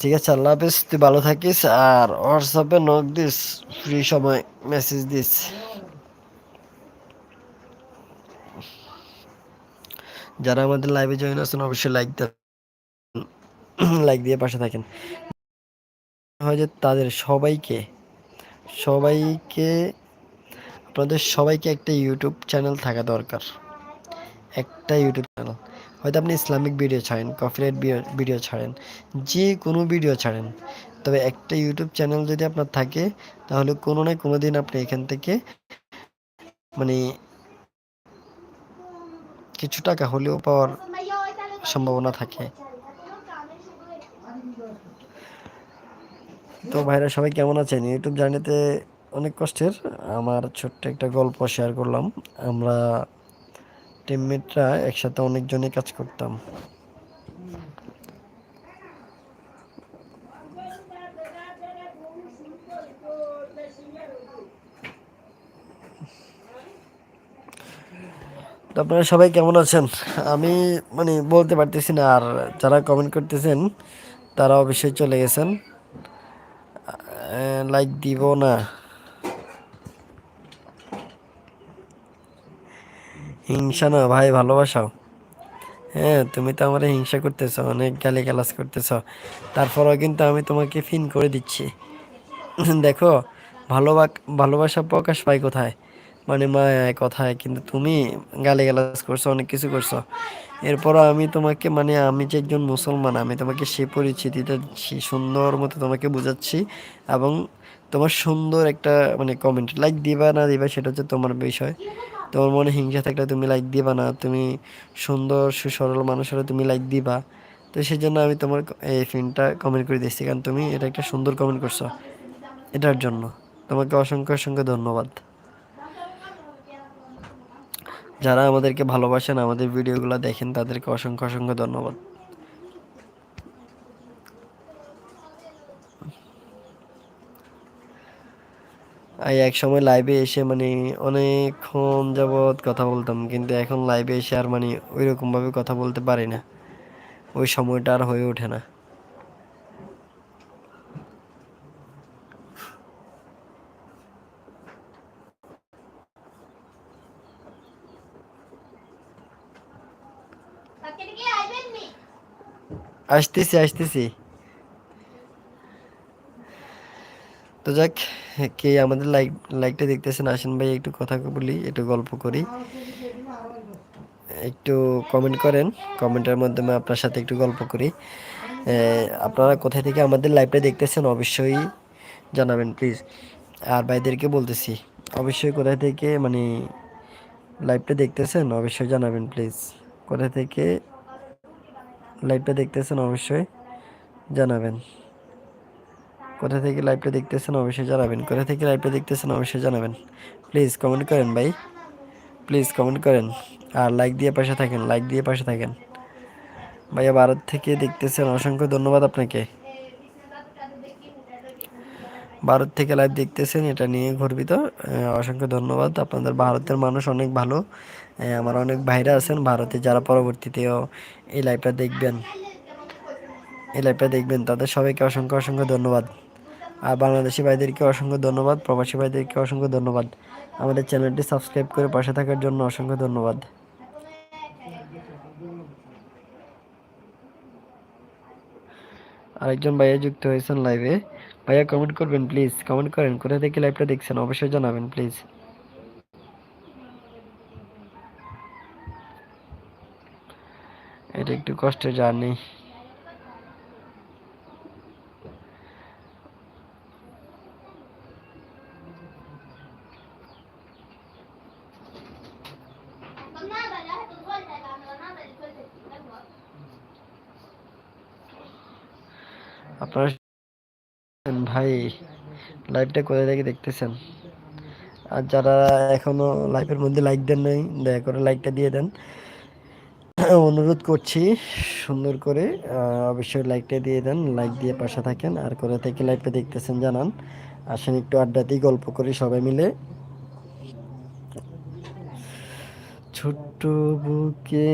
ঠিক আছে, আল্লাহ হাফিজ, তুই ভালো থাকিস আর হোয়াটসঅ্যাপে নক দিস ফ্রি সময় মেসেজ দিস। যারা আমাদের লাইভে জয়েন আছেন, অবশ্যই লাইক দেন লাইক দিয়ে পাশে থাকেন। হয় যে তাদের সবাইকে সবাইকে, আপনাদের সবাইকে একটা ইউটিউব চ্যানেল থাকা দরকার। একটা ইউটিউব চ্যানেল হয়তো আপনি ইসলামিক ভিডিও ছাড়েন কপিরাইট ভিডিও ছাড়েন যে কোনো ভিডিও ছাড়েন। তবে একটা ইউটিউব চ্যানেল যদি আপনার থাকে, তাহলে কোনো না কোনো দিন আপনি এখান থেকে মানে কিছু টাকা হলেও পাওয়ার সম্ভাবনা থাকে। তো ভাইরা সবাই কেমন আছেন? ইউটিউব জার্নিতে অনেক কষ্টের। আমার ছোট্ট একটা গল্প শেয়ার করলাম। আমরা টিমমেটরা একসাথে অনেকজনই কাজ করতাম। আপনারা সবাই কেমন আছেন? আমি মানে বলতে পারতেছি না, আর যারা কমেন্ট করতেছেন, তারা অবশ্যই চলে গেছেন। লাইক দিব না। হিংসা না, ভাই ভালোবাসাও। হ্যাঁ তুমি তো আমার হিংসা করতেছ, অনেক গালি গালাজ করতেছ। তারপরেও কিন্তু আমি তোমাকে ফিন করে দিচ্ছি। দেখো ভালোবা ভালোবাসা প্রকাশ পায় কোথায়? মানে মায় কথায়, কিন্তু তুমি গালি গালাজ করছ, অনেক কিছু করছ। এরপরও আমি তোমাকে মানে আমি যে একজন মুসলমান, আমি তোমাকে সে পরিচিতিটা সুন্দর মতো তোমাকে বুঝাচ্ছি এবং তোমার সুন্দর একটা মানে কমেন্ট লাইক দিবা না দিবা, সেটা হচ্ছে তোমার বিষয়। তোমার মনে হিংসা থাকলে তুমি লাইক দিবা না, তুমি সুন্দর, সুসরল মানুষ হলে তুমি লাইক দিবা। তো সেই জন্য আমি তোমার এই ফিনটা কমেন্ট করে দিচ্ছি কারণ তুমি এটা একটা সুন্দর কমেন্ট করছ এটার জন্য। তোমাকে অসংখ্য অসংখ্য ধন্যবাদ। যারা আমাদেরকে ভালোবাসেন, আমাদের ভিডিওগুলো দেখেন, তাদেরকে অসংখ্য অসংখ্য ধন্যবাদ। এই এক সময় লাইভে এসে মানে অনেকক্ষণ যাবৎ কথা বলতাম, কিন্তু এখন লাইভে এসে আর মানে ওই রকমভাবে কথা বলতে পারি না। ওই সময়টা আর হয়ে ওঠে না। আসতেছি আসতেছি। তো যাক, কে আমাদের লাইক লাইকটা দেখতেছেন, আসেন ভাই, একটু কথা বলি, একটু গল্প করি। একটু কমেন্ট করেন কমেন্টের মাধ্যমে আপনার সাথে একটু গল্প করি। আপনারা কোথায় থেকে আমাদের লাইভটা দেখতেছেন, অবশ্যই জানাবেন প্লিজ আর ভাইদেরকে বলতেছি, অবশ্যই কোথায় থেকে মানে লাইভটা দেখতেছেন, অবশ্যই জানাবেন প্লিজ কোথায় থেকে লাইভটা দেখতেছেন, অবশ্যই জানাবেন। কোথা থেকে লাইভটা দেখতেছেন অবশ্যই জানাবেন। কোথা থেকে লাইভটা দেখতেছেন অবশ্যই জানাবেন। প্লিজ কমেন্ট করেন ভাই। প্লিজ কমেন্ট করেন। আর লাইক দিয়ে পাশে থাকেন লাইক দিয়ে পাশে থাকেন। ভাইয়া ভারত থেকে দেখতেছেন অসংখ্য ধন্যবাদ আপনাকে। ভারত থেকে লাইভ দেখতেছেন, এটা নিয়ে গর্বিত। অসংখ্য ধন্যবাদ। আপনাদের ভারতের মানুষ অনেক ভালো। আমার অনেক ভাইরা আছেন ভারতে। যারা পরবর্তীতেও এই লাইভটা দেখবেন, এই লাইভটা দেখবেন, তাদের সবাইকে অসংখ্য অসংখ্য ধন্যবাদ। আর বাংলাদেশি ভাইদেরকে অসংখ্য ধন্যবাদ, প্রবাসী ভাইদেরকে অসংখ্য ধন্যবাদ। আমাদের চ্যানেলটি সাবস্ক্রাইব করে পাশে থাকার জন্য অসংখ্য ধন্যবাদ। আরেকজন ভাইয়া যুক্ত হয়েছেন লাইভে। ভাইয়া কমেন্ট করবেন প্লিজ কমেন্ট করেন, কোথা থেকে লাইভটা দেখছেন? অবশ্যই জানাবেন প্লিজ এটা একটু কষ্টের জার্নি আপনারা ভাই লাইভটা কোথায় থেকে দেখতেছেন? আর যারা এখনও লাইভের মধ্যে লাইক দেন নাই, দয়া করে লাইকটা দিয়ে দেন। অনুরোধ করছি, সুন্দর করে অবশ্যই লাইকটা দিয়ে দেন লাইক দিয়ে পাশে থাকেন। আর কোথা থেকে লাইভটা দেখতেছেন জানান। আসেন, একটু আড্ডাতেই গল্প করি সবাই মিলে। ছোট্ট বুকে